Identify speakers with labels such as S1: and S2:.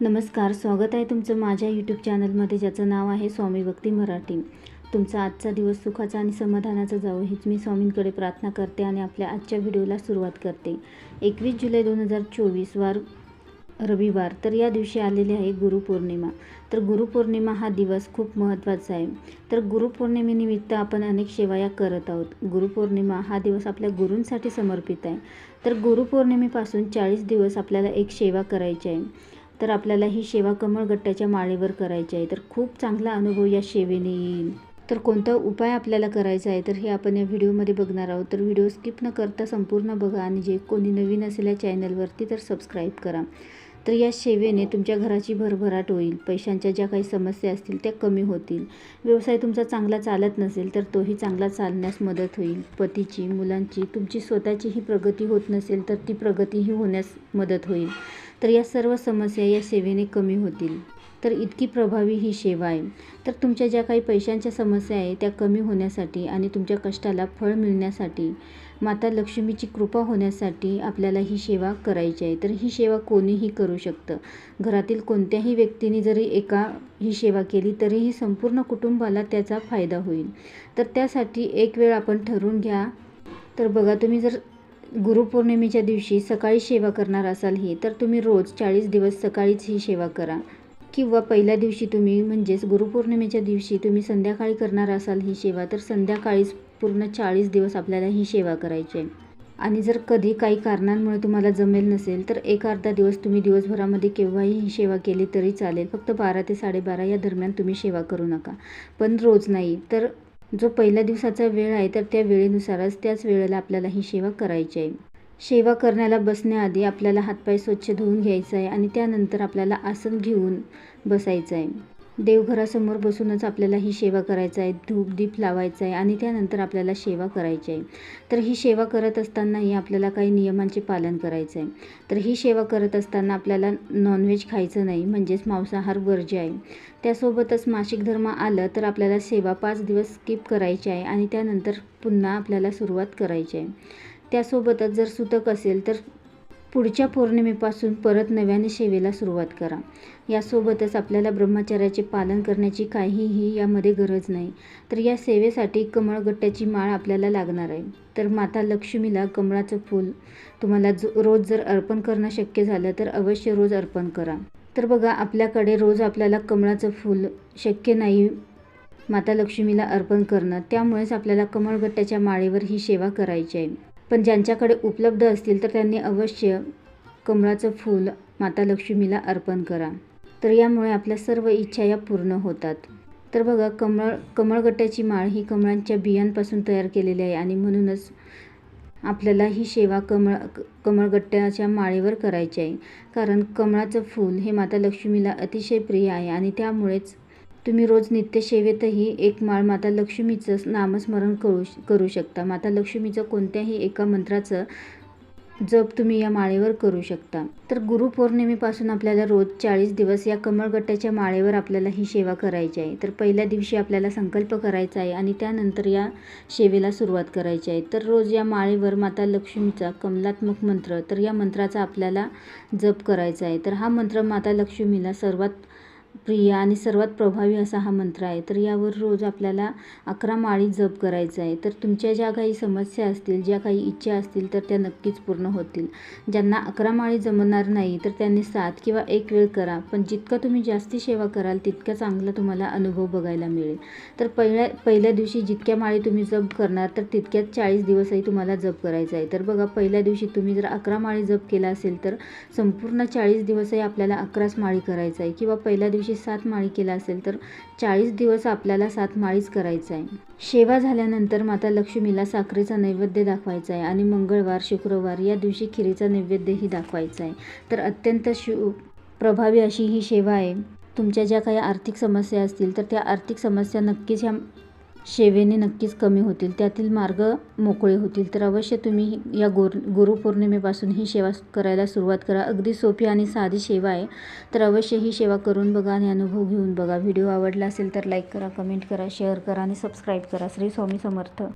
S1: नमस्कार स्वागत आहे तुमचं माझ्या यूट्यूब चॅनलमध्ये ज्याचं नाव आहे स्वामी भक्ती मराठी. तुमचा आजचा दिवस सुखाचा आणि समाधानाचा जाऊ हीच मी स्वामींकडे प्रार्थना करते आणि आपल्या आजच्या व्हिडिओला सुरुवात करते. एकवीस जुलै दोन हजार चोवीस वार रविवार तर या दिवशी आलेली आहे गुरुपौर्णिमा तर गुरुपौर्णिमा हा दिवस खूप महत्त्वाचा आहे. तर गुरुपौर्णिमेनिमित्त आपण अनेक सेवा करत आहोत. गुरुपौर्णिमा हा दिवस आपल्या गुरूंसाठी समर्पित आहे. तर गुरुपौर्णिमेपासून चाळीस दिवस आपल्याला एक सेवा करायची आहे. तर आपल्याला ही सेवा कमळगट्ट्याच्या माळेवर करायची आहे. तर खूप चांगला अनुभव या सेवेने येईल. तर कोणता उपाय आपल्याला करायचा आहे तर हे आपण या व्हिडिओमध्ये बघणार आहोत. तर व्हिडिओ स्किप न करता संपूर्ण बघा आणि जे कोणी नवीन असेल या चॅनलवरती तर सबस्क्राईब करा. तर या सेवेने तुमच्या घराची भरभराट होईल. पैशांच्या ज्या काही समस्या असतील त्या कमी होतील. व्यवसाय तुमचा चांगला चालत नसेल तर तोही चांगला चालण्यास मदत होईल. पतीची मुलांची तुमची स्वतःचीही प्रगती होत नसेल तर ती प्रगतीही होण्यास मदत होईल. तर या सर्व समस्या या सेवेने कमी होतील. तर इतकी प्रभावी ही सेवा आहे. तर तुमच्या ज्या काही पैशांच्या समस्या आहे त्या कमी होण्यासाठी आणि तुमच्या कष्टाला फळ मिळण्यासाठी माता लक्ष्मीची कृपा होण्यासाठी आपल्याला ही सेवा करायची आहे. तर ही सेवा कोणीही करू शकतं. घरातील कोणत्याही व्यक्तीने जरी एका ही सेवा केली तरीही संपूर्ण कुटुंबाला त्याचा फायदा होईल. तर त्यासाठी एक वेळ आपण ठरवून घ्या. तर बघा तुम्ही जर गुरुपौर्णिमेच्या दिवशी सकाळी सेवा करणार असाल ही तर तुम्ही रोज चाळीस दिवस सकाळीच ही सेवा करा. किंवा पहिल्या दिवशी तुम्ही म्हणजेच गुरुपौर्णिमेच्या दिवशी तुम्ही संध्याकाळी करणार असाल ही सेवा तर संध्याकाळीच पूर्ण चाळीस दिवस आपल्याला ही सेवा करायची आहे. आणि जर कधी काही कारणांमुळे तुम्हाला जमेल नसेल तर एक अर्धा दिवस तुम्ही दिवसभरामध्ये केव्हाही ही सेवा केली तरी चालेल. फक्त बारा ते साडेबारा या दरम्यान तुम्ही सेवा करू नका. पण रोज नाही तर जो पहिल्या दिवसाचा वेळ आहे तर त्या वेळेनुसारच त्याच वेळेला आपल्याला ही सेवा करायची आहे. सेवा करण्याला बसण्याआधी आपल्याला हातपाय स्वच्छ धुवून घ्यायचं आहे आणि त्यानंतर आपल्याला आसन घेऊन बसायचं आहे देवघरासमोर बसूनच आपल्याला ही सेवा करायचं आहे धूप दीप लावायचं आहे आणि त्यानंतर आपल्याला सेवा करायची आहे तर ही सेवा करत असतानाही आपल्याला काही नियमांचे पालन करायचं आहे तर ही सेवा करत असताना आपल्याला नॉनव्हेज खायचं नाही म्हणजेच मांसाहार वर्ज्य आहे. त्यासोबतच मासिक धर्म आलं तर आपल्याला सेवा पाच दिवस स्किप करायची आहे आणि त्यानंतर पुन्हा आपल्याला सुरुवात करायची आहे. त्यासोबतच जर सुतक असेल तर पुढच्या पौर्णिमेपासून परत नव्याने सेवेला सुरुवात करा. यासोबतच आपल्याला ब्रह्मचर्याचे पालन करण्याची काहीही यामध्ये गरज नाही. तर या सेवेसाठी कमळगट्ट्याची माळ आपल्याला लागणार आहे. तर माता लक्ष्मीला कमळाचं फूल तुम्हाला जो रोज जर अर्पण करणं शक्य झालं तर अवश्य रोज अर्पण करा. तर बघा आपल्याकडे रोज आपल्याला कमळाचं फूल शक्य नाही माता लक्ष्मीला अर्पण करणं. त्यामुळेच आपल्याला कमळगट्ट्याच्या माळेवर ही सेवा करायची आहे. पण ज्यांच्याकडे उपलब्ध असतील तर त्यांनी अवश्य कमळाचं फूल माता लक्ष्मीला अर्पण करा. तर यामुळे आपल्या सर्व इच्छा या पूर्ण होतात. तर बघा कमळ कमळगट्ट्याची माळ ही कमळांच्या बियांपासून तयार केलेली आहे आणि म्हणूनच आपल्याला ही सेवा कमळ कमळगट्ट्याच्या माळेवर करायची आहे. कारण कमळाचं फूल हे माता लक्ष्मीला अतिशय प्रिय आहे आणि त्यामुळेच तुम्ही रोज नित्यसेवेतही एक माळ माता लक्ष्मीचं नामस्मरण करू करू शकता. माता लक्ष्मीचं कोणत्याही एका मंत्राचं जप तुम्ही या माळेवर करू शकता. तर गुरुपौर्णिमेपासून आपल्याला रोज चाळीस दिवस या कमळगट्ट्याच्या माळेवर आपल्याला ही सेवा करायची आहे. तर पहिल्या दिवशी आपल्याला संकल्प करायचा आहे आणि त्यानंतर या सेवेला सुरुवात करायची आहे. तर रोज या माळेवर माता लक्ष्मीचा कमलात्मक मंत्र तर या मंत्राचा आपल्याला जप करायचा आहे. तर हा मंत्र माता लक्ष्मीला सर्वात प्रिय आणि सर्वात प्रभावी असा हा मंत्र आहे. तर यावर रोज आपल्याला अकरा माळी जप करायचा आहे. तर तुमच्या ज्या काही समस्या असतील ज्या काही इच्छा असतील तर त्या नक्कीच पूर्ण होतील. ज्यांना अकरा माळी जमणार नाही तर त्यांनी सात किंवा एक वेळ करा. पण जितका तुम्ही जास्ती सेवा कराल तितका चांगला तुम्हाला अनुभव बघायला मिळेल. तर पहिल्या पहिल्या दिवशी जितक्या माळी तुम्ही जप करणार तर तितक्याच चाळीस दिवसही तुम्हाला जप करायचा आहे. तर बघा पहिल्या दिवशी तुम्ही जर अकरा माळी जप केला असेल तर संपूर्ण चाळीस दिवसही आपल्याला अकराच माळी करायचा आहे. किंवा पहिल्या दिवशी दिवशी सात माळी केला असेल तर चाळीस दिवस आपल्याला सात माळीच करायचं आहे. सेवा झाल्यानंतर माता लक्ष्मीला साखरेचा नैवेद्य दाखवायचा आहे आणि मंगळवार शुक्रवार या दिवशी खिरीचा नैवेद्यही दाखवायचा आहे. तर अत्यंत शु प्रभावी अशी ही सेवा आहे. तुमच्या ज्या काही आर्थिक समस्या असतील तर त्या आर्थिक समस्या नक्कीच ह्या सेवेने नक्कीच कमी होतील. त्यातील मार्ग मोकळे होतील. तर अवश्य तुम्ही या गोर गुरुपौर्णिमेपासून ही सेवा करायला सुरुवात करा. अगदी सोपी आणि साधी सेवा आहे. तर अवश्य ही सेवा करून बघा आणि अनुभव घेऊन बघा. व्हिडिओ आवडला असेल तर लाईक करा कमेंट करा शेअर करा आणि सबस्क्राईब करा. श्री स्वामी समर्थ.